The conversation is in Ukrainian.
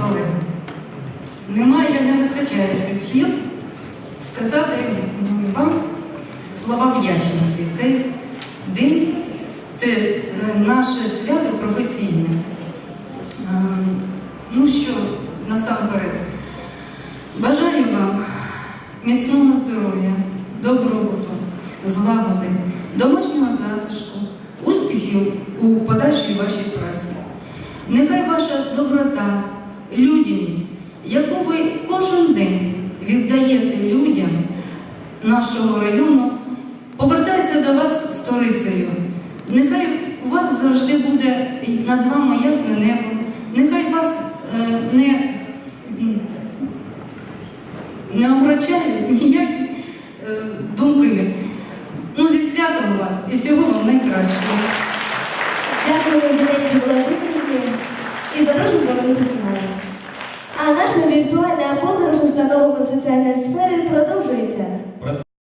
колеги, немає, не вистачає тих слів сказати вам слова вдячності. в Цей день це е, наше свято професійне. Е, Ну що, насамперед, бажаю вам міцного здоров'я, добробуту, злагоди, домашнього затишку, успіхів у подальшій вашій праці. Нехай ваша доброта, людяність, яку ви кожен день віддаєте людям нашого району, повертається до вас сторицею. Нехай у вас завжди буде над вами ясне небо, нехай вас е, не, не омрачають ніякі е, думки. Ну, зі святом вас і всього вам найкращого. Дякую за лекцію Володимирівні і запрошую повернутися 我是在。